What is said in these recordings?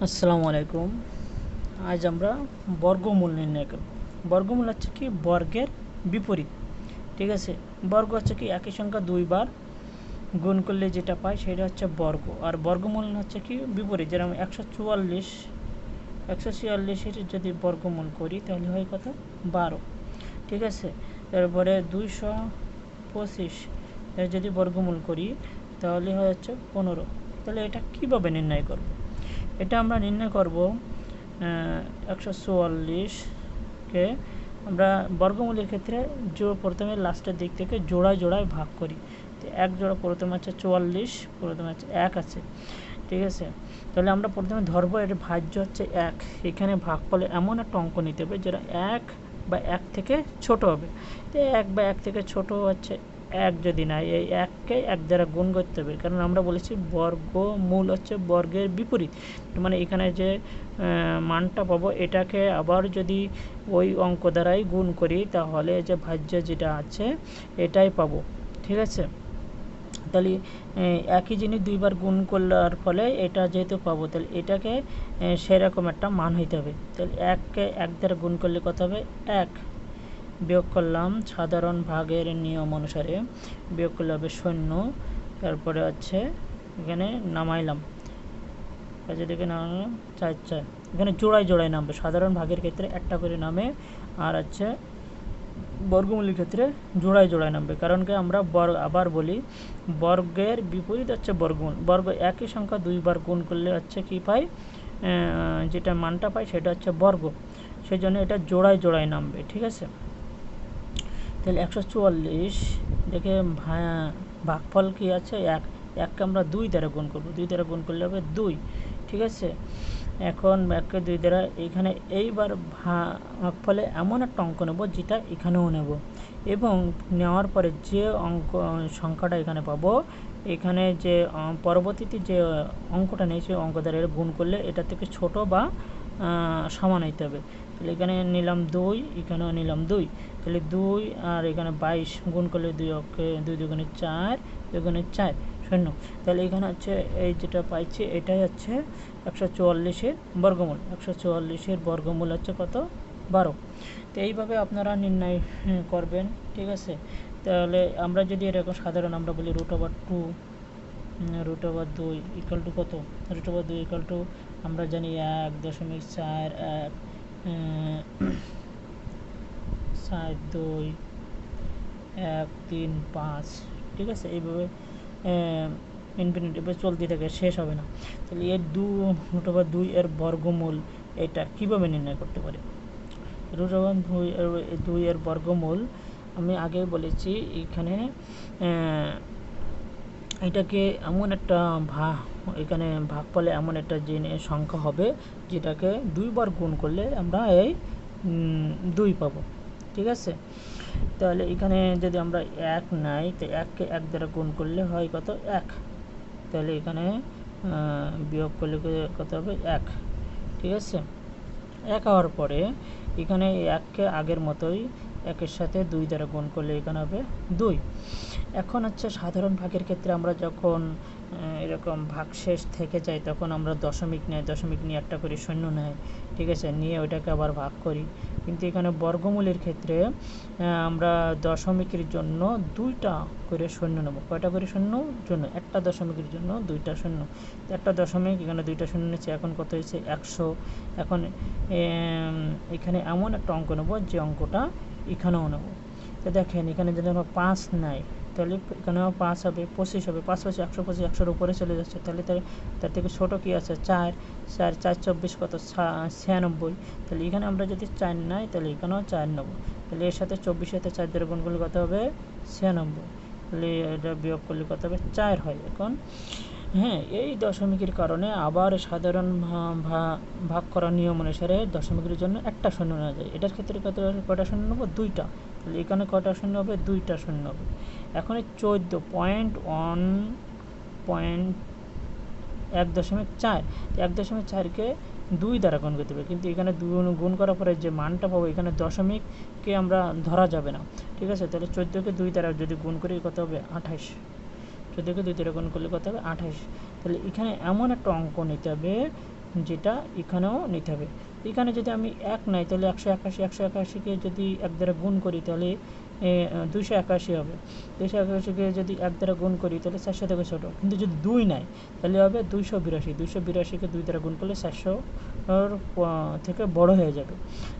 আসসালামু আলাইকুম। আজ আমরা বর্গমূল নির্ণয় করব। বর্গমূল হচ্ছে কি? বর্গের বিপরীত। ঠিক আছে? বর্গ হচ্ছে কি? একই সংখ্যা দুইবার গুণ করলে যেটা পাই সেটা হচ্ছে বর্গ। আর বর্গমূল হচ্ছে কি? বিপরীত। যেরকম একশো চুয়াল্লিশ, একশো ছিয়াল্লিশের যদি বর্গমূল করি তাহলে হয় কত? বারো। ঠিক আছে? তারপরে দুইশো পঁচিশ যদি বর্গমূল করি তাহলে হয় হচ্ছে পনেরো। তাহলে এটা কীভাবে নির্ণয় করব? এটা আমরা নির্ণয় করব একশো চুয়াল্লিশকে আমরা বর্গমূলের ক্ষেত্রে জো প্রথমে লাস্টের দিক থেকে জোড়ায় জোড়ায় ভাগ করি। তো এক জোড়া প্রথমে আছে চুয়াল্লিশ, প্রথমে আছে এক আছে, ঠিক আছে? তাহলে আমরা প্রথমে ধরবো এর ভাজ্য হচ্ছে এক। এখানে ভাগ করলে এমন একটা অঙ্ক নিতে হবে যেটা এক বা এক থেকে ছোট হবে। তো এক বা এক থেকে ছোট হচ্ছে এক যদি না, এই এককে এক দ্বারা গুণ করতে হবে। কারণ আমরা বলেছি বর্গ মূল হচ্ছে বর্গের বিপরীত। মানে এখানে যে মানটা পাবো, এটাকে আবার যদি ওই অঙ্ক দ্বারাই গুণ করি, তাহলে যে ভাজ্য যেটা আছে, এটাই পাবো। ঠিক আছে? তাহলে একই জিনিস দুইবার গুণ করলার ফলে এটা যেহেতু পাবো, তাহলে এটাকে সেরকম একটা মান হইতে হবে। তাহলে এককে এক দ্বারা গুণ করলে কত হবে? এক। বিয়োগ করলাম সাধারণ ভাগের নিয়ম অনুসারে। বিয়োগ করলে হবে শূন্য। তারপরে হচ্ছে এখানে নামাইলাম। দিকে নামালাম চার চার। এখানে জোড়ায় জোড়ায় নামবে। সাধারণ ভাগের ক্ষেত্রে একটা করে নামে। আর হচ্ছে বর্গমূলের ক্ষেত্রে জোড়ায় জোড়ায় নামবে। কারণ কি আমরা বর্গ আবার বলি, বর্গের বিপরীত হচ্ছে বর্গমূল। বর্গ একই সংখ্যা দুইবার গুণ করলে হচ্ছে কি পাই? যেটা মানটা পাই সেটা হচ্ছে বর্গ। সেই জন্য এটা জোড়ায় জোড়ায় নামবে। ঠিক আছে? তাহলে একশো চুয়াল্লিশ দেখে ভাগফল কি আছে? এক, এককে আমরা দুই দ্বারা গুণ করব। দুই দ্বারা গুণ করলে হবে দুই, ঠিক আছে? এখন এককে দুই দ্বারা এখানে এইবার ভাগফলে এমন একটা অঙ্ক নেব যেটা এখানেও নেব। এবং নেওয়ার পরে যে অঙ্ক, সংখ্যাটা এখানে পাবো, এখানে যে পরবর্তীতে যে অঙ্কটা নেই, সেই অঙ্ক দ্বারা গুণ করলে এটা থেকে ছোট বা সমান হইতে হবে। তাহলে এখানে নিলাম দুই, এখানেও নিলাম দুই। তাহলে দুই আর এখানে বাইশ গুণ করলে দুই অক্ষে দুই দুগুণে চার দুগুণে চার, শূন্য। তাহলে এখানে হচ্ছে এই যেটা পাইছি, এটাই হচ্ছে একশো চুয়াল্লিশের বর্গমূল। একশো চুয়াল্লিশের বর্গমূল হচ্ছে কত? বারো। তো এইভাবে আপনারা নির্ণয় করবেন, ঠিক আছে? তাহলে আমরা যদি এরকম সাধারণ আমরা বলি root over two root over দুই ইকাল টু কত? রুট ওভার দুই ইকাল টু আমরা জানি এক দশমিক চার এক। সাত, দুই, এক, তিন, পাঁচ, ঠিক আছে? এইভাবে ইনফিনিটিভে চলতে থাকে, শেষ হবে না। তাহলে এর দু রুট ওভার দুই এর বর্গমূল এটা কীভাবে নির্ণয় করতে পারি? রুট ওভার দুই দুই এর বর্গমূল। আমি আগে বলেছি, এখানে এটাকে এমন একটা ভা এখানে ভাগফলে এমন একটা জিনিস সংখ্যা হবে, যেটাকে দুইবার গুণ করলে আমরা এই দুই পাবো। ঠিক আছে? তাহলে এখানে যদি আমরা এক নাই, তো এককে এক দ্বারা গুণ করলে হয় কত? এক। তাহলে এখানে বিয়োগ করলে কত হবে? এক। ঠিক আছে? এক হওয়ার পরে এখানে এককে আগের মতোই একের সাথে দুই দ্বারা গুণ করলে এখানে হবে দুই। এখন হচ্ছে সাধারণ ভাগের ক্ষেত্রে আমরা যখন এরকম ভাগশেষ থেকে যায় তখন আমরা দশমিক নেয়, দশমিক নিয়ে একটা করে শূন্য নেয়, ঠিক আছে? নিয়ে ওইটাকে আবার ভাগ করি। কিন্তু এখানে বর্গমূলের ক্ষেত্রে আমরা দশমিকের জন্য দুইটা করে শূন্য নেব। কয়টা করে শূন্য জন্য, একটা দশমিকের জন্য দুইটা শূন্য একটা দশমিক, এখানে দুইটা শূন্য নিচ্ছে, এখন কত হয়েছে? একশো। এখন এখানে এমন একটা অঙ্ক নেব, যে অঙ্কটা এখানেও নেব। তো দেখেন, এখানে যদি আমরা পাঁচ নেয় তাহলে এখানেও পাঁচ হবে, পঁচিশ হবে পাঁচ পাশে একশো পঁচিশ, একশোর উপরে চলে যাচ্ছে। তাহলে তার থেকে ছোটো কী আছে? চার চার চার, চব্বিশ কত? ছিয়ানব্বই। তাহলে এখানে আমরা যদি চার নাই, তাহলে এখানেও চার নেব। তাহলে এর সাথে চব্বিশ সাথে চার দ্বারা গুণ করলে কত হবে? ছিয়ানব্বই। তাহলে এটা বিয়োগ করলে কত হবে? চার হয় এখন। হ্যাঁ এই দশমিকের কারণে আবার সাধারণ ভাগ করার নিয়ম অনুসারে দশমিকের জন্য একটা শূন্য নেওয়া যায়। এটার ক্ষেত্রে কত কটা শূন্য নেব? দুইটা। তাহলে এখানে কটা শূন্য হবে? দুইটা শূন্য হবে। এখন এই চোদ্দ পয়েন্ট ওয়ান পয়েন্ট এক দশমিক চার। এক দশমিক চারকে দুই দ্বারা গুণ করতে হবে। কিন্তু এখানে গুণ করার পরে যে মানটা পাবো, এখানে দশমিককে আমরা ধরা যাবে না। ঠিক আছে? তাহলে চোদ্দোকে দুই দ্বারা যদি গুণ করি, কত হবে? আঠাশ। চোদ্দোকে দুই দ্বারা গুণ করলে কত হবে? আঠাশ। তাহলে এখানে এমন একটা অঙ্ক নিতে হবে, যেটা এখানেও নিতে হবে। এখানে যদি আমি এক নাই, তাহলে একশো একাশি, একশো একাশিকে যদি এক দ্বারা গুণ করি, তাহলে দুশো একাশি হবে। দুশো একাশিকে যদি এক দ্বারা গুণ করি, তাহলে চারশো থেকে ছোটো কিন্তু যদি দুই নাই, তাহলে হবে দুইশো বিরাশি। দুইশো বিরাশিকে দুই দ্বারা গুণ করলে চারশো থেকে বড় হয়ে যাবে।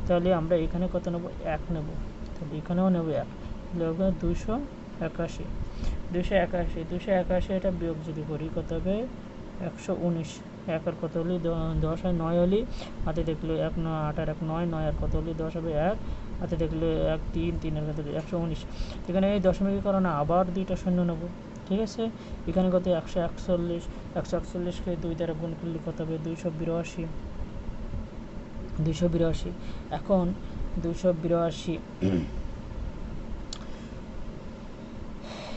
তাহলে আমরা এখানে কত নেব? এক নেব। তাহলে এখানেও নেব এক। তাহলে হবে দুশো একাশি। দুশো একাশি দুশো একাশি এটা বিয়োগ যদি করি কত হবে? একশো উনিশ। এক আর কত হলে? দশ হয় নয় হলে। হাতে দেখলে এক নয়, আট আর এক নয় নয় আর কত হলে? দশ হবে এক। হাতে দেখলে এক, তিন তিন আর কত একশো উনিশ। এখানে এই দশমিকের কারণে আবার দুইটা শূন্য নেব, ঠিক আছে? এখানে কত? একশো একচল্লিশ। একশো একচল্লিশকে দুই দ্বারা গুণ করলে কত হবে? দুইশো বিরাশি। দুইশো বিরাশি। এখন দুশো বিরাশি।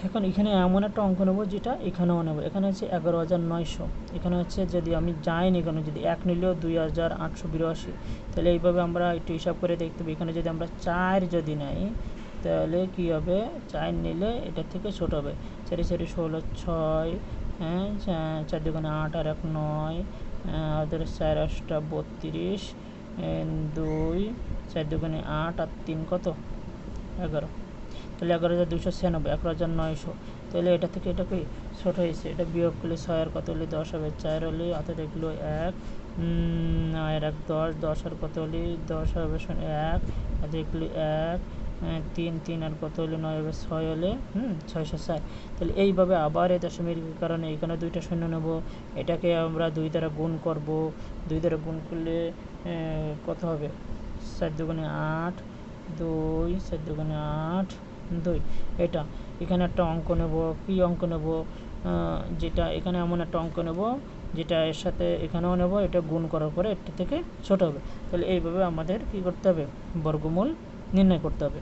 এখন এখানে এমন একটা অঙ্ক নেব যেটা এখানেও নেব। এখানে হচ্ছে এগারো হাজার নয়শো। এখানে হচ্ছে যদি আমি যাইনি এখানে যদি এক নিলেও দুই হাজার আটশো বিরাশি, তাহলে এইভাবে আমরা একটু হিসাব করে দেখতে এখানে যদি আমরা চার যদি নেই, তাহলে কী হবে? চার নিলে এটার থেকে ছোট হবে। চারি চারি ষোলো, ছয় হ্যাঁ চার দোকানে আট আর এক নয় ওদের চার আটটা বত্রিশ দুই, চার দোকানে আট আর তিন কত? এগারো। তাহলে এগারো হাজার দুশো ছিয়ানব্বই এগারো হাজার নয়শো। তাহলে এটা থেকে এটা কি? ছোটো হয়েছে। এটা বিয়োগ করলে ছয় আর কত হলে দশ হবে? চার হলে হাতে দেখল এক নয়ের এক দশ দশ আর কত হলে দশ হবে? এক হাতে দেখল এক তিন তিন আর কত হলে নয় হবে? ছয় হলে, হুম ছয়শো চার। তাহলে এইভাবে আবার এই দশমিক কারণে এখানে দুইটা শূন্য নেব। এটাকে আমরা দুই দ্বারা গুণ করব। দুই দ্বারা গুণ করলে কত হবে? চার দুগুণে আট, দুই, চার দুগুণে আট দুই। এটা, এখানে একটা অঙ্ক নেব, কী অঙ্ক নেব? যেটা এখানে এমন একটা অঙ্ক নেব, যেটা এর সাথে এখানেও নেব, এটা গুণ করার পরে এটা থেকে ছোট হবে। তাহলে এইভাবে আমাদের কি করতে হবে? বর্গমূল নির্ণয় করতে হবে।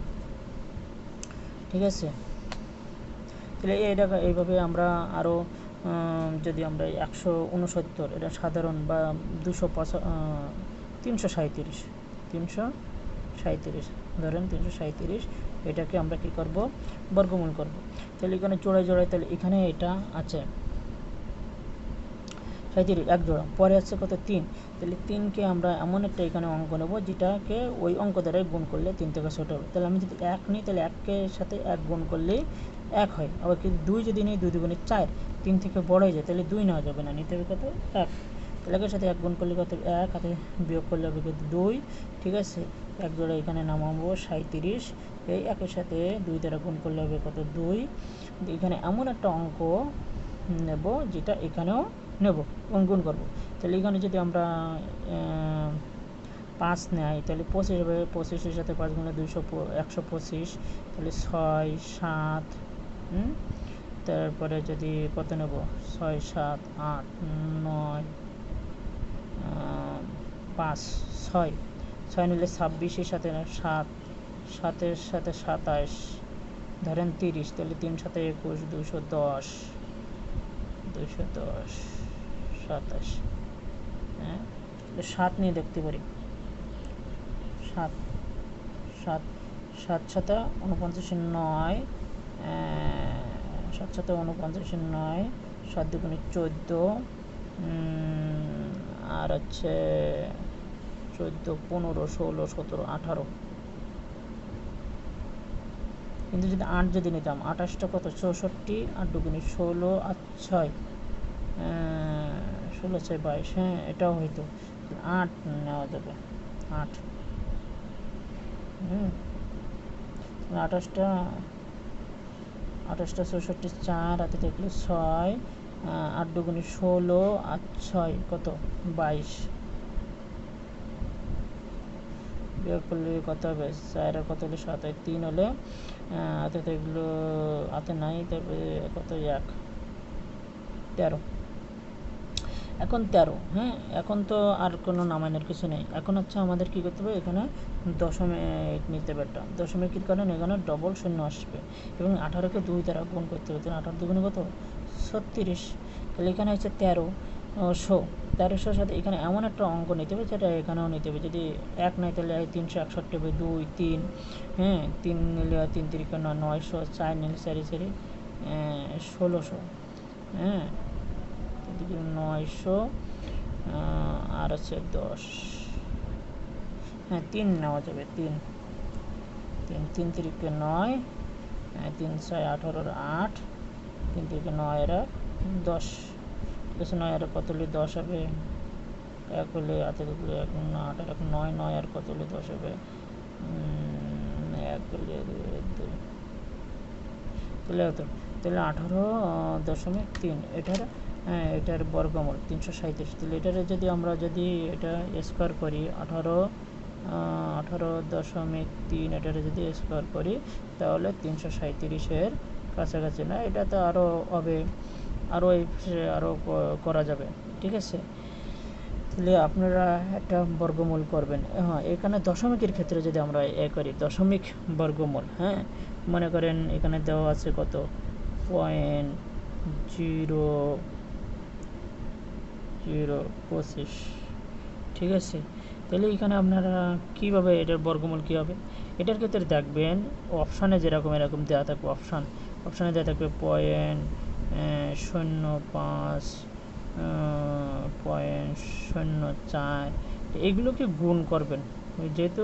ঠিক আছে? তাহলে এইটা এইভাবে আমরা আরও যদি আমরা একশো উনসত্তর, এটা সাধারণ বা দুশো পাঁচ তিনশো সাঁত্রিশ তিনশো সাঁত্রিশ ধরেন তিনশো সাঁত্রিশ এটাকে আমরা কি করব? বর্গমূল করব। তাহলে এখানে জোড়ায় জোড়ায় তাহলে এখানে এটা আছে। সাঁত্রিশ এক জোড়া। পরে আছে কত? তিন। তাহলে তিনকে আমরা এমন একটা এখানে অঙ্ক নেব যেটাকে ওই অঙ্ক দ্বারাই গুণ করলে তিন থেকে ছোটো হবে। তাহলে আমি যদি এক নিই, তাহলে একের সাথে এক গুণ করলেই এক হয়। আবার কিন্তু দুই যদি নিই, দুই দুগুণে চার। তিন থেকে বড় হয়ে যায়, তাহলে দুই নেওয়া যাবে না। নিতে হবে কত? এক। তাহলে একের সাথে এক গুণ করলে কত? এক। হাতে বিয়োগ করলে হবে কত? দুই। ঠিক আছে? এক জোড়া এখানে নামাবো সাঁত্রিশ এই একের সাথে দুই দ্বারা গুণ করলে হবে কত? দুই। এখানে এমন একটা অঙ্ক নেব যেটা এখানেও নেব এবং গুণ করব। তাহলে এখানে যদি আমরা পাঁচ নেয়, তাহলে পঁচিশ হবে। পঁচিশের সাথে পাঁচ গুণে দুইশো একশো পঁচিশ। তাহলে ছয়, সাত তারপরে যদি কত নেব? ছয়, সাত, আট, নয় পাঁচ, ছয়। ছয় নিলে ছাব্বিশের সাথে সাত সাতের সাথে সাতাশ ধরেন তিরিশ, তাহলে তিন সাথে একুশ দুশো দশ দুশো দশ, সাতাশ হ্যাঁ? সাত নিয়ে দেখতে পারি। সাত সাত সাত সাথে উনপঞ্চাশে নয় সাত সাথে উনপঞ্চাশে নয়, সাত দুগুণে চোদ্দ আর হচ্ছে চোদ্দ, পনেরো, ষোলো, সতেরো, আঠারো। কিন্তু যদি আট যদি নিতাম, আঠাশটা কত? চৌষট্টি, আট দুগুণে ষোলো আর ছয়। ষোলো ছয় বাইশ হ্যাঁ এটাও হয়তো আট নেওয়া যাবে, আট। হুম। আঠাশটা আঠাশটা চৌষট্টি চার, হাতে দেখলে ছয়। আট দুগুণে ষোলো আর ছয় কত? বাইশ। বিয়োগ করলে কত হবে চার আর কত হলে সাত হয় তিন হলে হাতে এগুলো হাতে নাই তারপরে কত এক। তেরো। এখন তেরো হ্যাঁ? এখন তো আর কোনো নামানোর কিছু নেই। এখন হচ্ছে আমাদের কী করতে হবে? এখানে দশমিক নিতে একটা। দশমিকের কারণে এখানে ডবল শূন্য আসবে। এবং আঠারোকে দুই দ্বারা গুণ করতে হবে। আঠারো দুগুণে কত? ছত্রিশ। তাহলে এখানে হচ্ছে তেরো শো তেরোশোর সাথে এখানে এমন একটা অঙ্ক নিতে হবে, যেটা এখানেও নিতে হবে। যদি এক নয় তাহলে তিনশো একষট্টি হবে দুই, তিন। হ্যাঁ তিন নিলে তিন তিরিকে নয়শো, চার নিলে চারি চারি ষোলোশো। হ্যাঁ নয়শো আর হচ্ছে দশ। হ্যাঁ তিন নেওয়া যাবে, তিন। তিন তিন তিরিকে নয় তিন ছয় আঠারোর আট, তিন তিরিকে নয় আর দশ। ঠিক আছে নয়, আর কত হলে দশ হবে? এক হলে হাতে হলে এক আট আর এক নয় নয়, আর কত হলে দশ হবে? এক হলে দুই। তাহলে কত তাহলে আঠারো দশমিক তিন, এটার হ্যাঁ এটার বর্গমূল তিনশো সাঁত্রিশ তাহলে এটার যদি আমরা যদি এটা স্কোয়ার করি, আঠারো আঠারো দশমিক তিন, এটার যদি স্কোয়ার করি, তাহলে তিনশো সাঁত্রিশের কাছাকাছি না, এটা তো আরও হবে। আরও এই আরও করা যাবে, ঠিক আছে? তাহলে আপনারা একটা বর্গমূল করবেন। হ্যাঁ এখানে দশমিকের ক্ষেত্রে যদি আমরা এ করি, দশমিক বর্গমূল হ্যাঁ? মনে করেন এখানে দেওয়া আছে কত? পয়েন্ট জিরো জিরো পঁচিশ, ঠিক আছে? তাহলে এখানে আপনারা কীভাবে এটার বর্গমূল কী হবে? এটার ক্ষেত্রে দেখবেন অপশানে যেরকম এরকম দেওয়া থাকবে অপশান অপশানে দেওয়া থাকবে পয়েন্ট শূন্য পাঁচ পয়েন্ট শূন্য চার। এগুলোকে গুণ করবেন। যেহেতু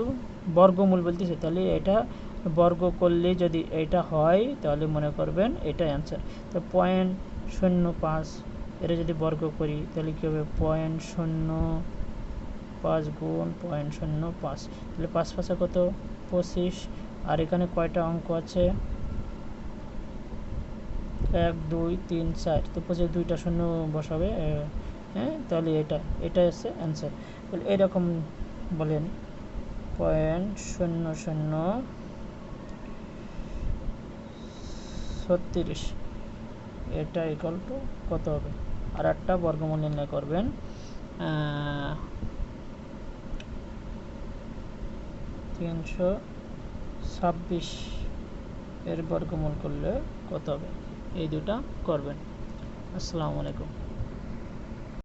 বর্গমূল বলতেছে, তাহলে এটা বর্গ করলে যদি এটা হয়, তাহলে মনে করবেন এটা অ্যান্সার তো পয়েন্ট শূন্য পাঁচ, এটা যদি বর্গ করি, তাহলে কী হবে? পয়েন্ট শূন্য পাঁচ গুণ পয়েন্ট শূন্য পাঁচ। তাহলে পাঁচ পাঁচে কত? পঁচিশ। আর এখানে কয়টা অঙ্ক আছে? এক, দুই, তিন, চার। তো পঁচিশ দুইটা শূন্য বসাবে হ্যাঁ? তাহলে এটা এটা আছে অ্যান্সার তাহলে এরকম বলেন। পয়েন্ট শূন্য শূন্য ছত্রিশ। এটা ইকাল টু কত হবে? আর একটা বর্গমূল নির্ণয় করবেন। তিনশো ছাব্বিশ এর বর্গমূল করলে কত হবে? এই দুটা করবেন। আসসালামু আলাইকুম।